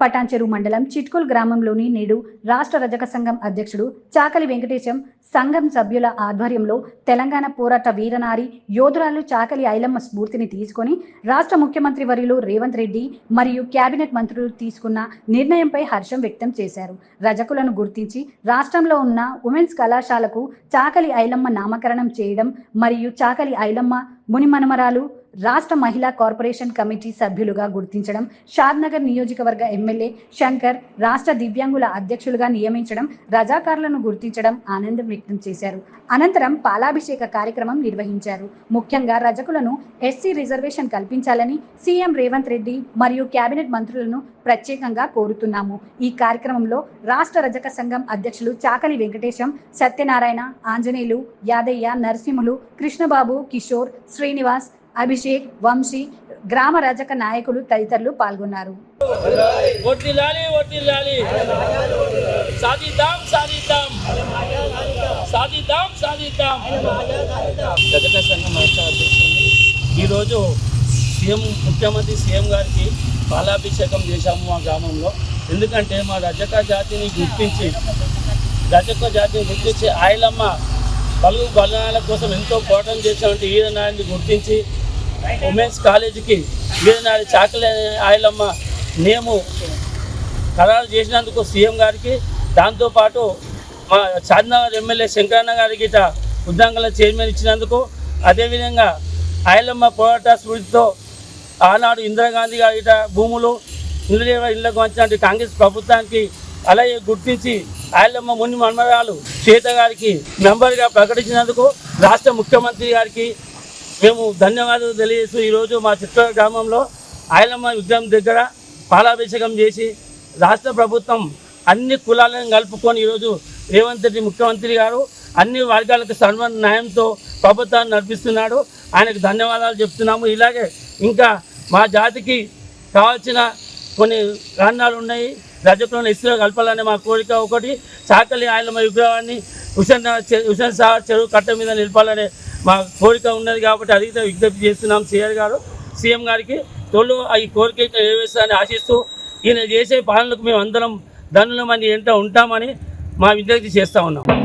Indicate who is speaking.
Speaker 1: పటాన్చెరు మండలం చిట్కుల్ గ్రామంలోని నేడు రాష్ట్ర రజక సంఘం అధ్యక్షుడు చాకలి వెంకటేశం సంఘం సభ్యుల ఆధ్వర్యంలో తెలంగాణ పోరాట వీరనారి యోధురాలు చాకలి ఐలమ్మ స్ఫూర్తిని తీసుకొని రాష్ట్ర ముఖ్యమంత్రి వర్యులు రేవంత్ రెడ్డి మరియు కేబినెట్ మంత్రులు తీసుకున్న నిర్ణయంపై హర్షం వ్యక్తం చేశారు. రజకులను గుర్తించి రాష్ట్రంలో ఉన్న ఉమెన్స్ కళాశాలకు చాకలి ఐలమ్మ నామకరణం చేయడం మరియు చాకలి ఐలమ్మ మునిమనమరాలు రాష్ట్ర మహిళా కార్పొరేషన్ కమిటీ సభ్యులుగా గుర్తించడం షాద్నగర్ నియోజకవర్గ ఎమ్మెల్యే శంకర్ రాష్ట్ర దివ్యాంగుల అధ్యక్షులుగా నియమించడం రజాకారులను గుర్తించడం ఆనందం వ్యక్తం చేశారు. అనంతరం పాలాభిషేక కార్యక్రమం నిర్వహించారు. ముఖ్యంగా రజకులను ఎస్సీ రిజర్వేషన్ కల్పించాలని సీఎం రేవంత్ రెడ్డి మరియు కేబినెట్ మంత్రులను ప్రత్యేకంగా కోరుతున్నాము. ఈ కార్యక్రమంలో రాష్ట్ర రజక సంఘం అధ్యక్షులు చాకలి వెంకటేశం సత్యనారాయణ ఆంజనేయులు యాదయ్య నరసింహులు కృష్ణబాబు కిషోర్ శ్రీనివాస్ అభిషేక్ వంశీ గ్రామ రజక నాయకులు తదితరులు పాల్గొన్నారు.
Speaker 2: ఈరోజు సీఎం ముఖ్యమంత్రి సీఎం గారికి పాలాభిషేకం చేశాము మా గ్రామంలో. ఎందుకంటే మా రజక జాతిని గుర్తించి రజక జాతిని గుర్తించి ఆయలమ్మ పలువు బలనాల కోసం ఎంతో పోరాటం చేసినటువంటి ఈరనాడిని గుర్తించి ఉమెన్స్ కాలేజీకి ఈరనాడి చాకలి ఆయలమ్మ నేము ఖరారు చేసినందుకు సీఎం గారికి దాంతోపాటు మా చార్నగర్ ఎమ్మెల్యే శంకరన్న గారికి ఇట ఉద్దంగల చైర్మన్ ఇచ్చినందుకు అదేవిధంగా ఆయలమ్మ పోరాట స్ఫూర్తితో ఆనాడు ఇందిరాగాంధీ గారి ఇట భూములు ఇంద్రదేవ ఇళ్ళకు వచ్చినట్టు కాంగ్రెస్ ప్రభుత్వానికి అలాగే గుర్తించి ఆయలమ్మ ముని మన్మరాలు శ్వేత గారికి మెంబర్గా ప్రకటించినందుకు రాష్ట్ర ముఖ్యమంత్రి గారికి మేము ధన్యవాదాలు తెలియజేస్తూ ఈరోజు మా చిత్తూరు గ్రామంలో ఆయలమ్మ విగ్రహం దగ్గర పాలాభిషేకం చేసి రాష్ట్ర ప్రభుత్వం అన్ని కులాలను కలుపుకొని ఈరోజు రేవంత్ రెడ్డి ముఖ్యమంత్రి గారు అన్ని వర్గాలకు సర్వ న్యాయంతో ప్రభుత్వాన్ని నడిపిస్తున్నాడు. ఆయనకు ధన్యవాదాలు చెప్తున్నాము. ఇలాగే ఇంకా మా జాతికి కావాల్సిన కొన్ని కారణాలు ఉన్నాయి. రజకులను ఇసులో కలపాలనే మా కోరిక ఒకటి చాకలి ఆయలమ్మ విగ్రహాన్ని హుసేన్ హుసేన్ సాగర్ చెరువు కట్ట మీద నిలపాలనే మా కోరిక ఉన్నది కాబట్టి అది విజ్ఞప్తి చేస్తున్నాం సీఆర్ గారు. సీఎం గారికి తోళ్ళు ఈ కోరిక నెరవేర్చాలని ఆశిస్తూ ఈయన చేసే పాలనకు మేము అందరం ధనులమని ఎంట ఉంటామని మా విజ్ఞప్తి చేస్తూ ఉన్నాం.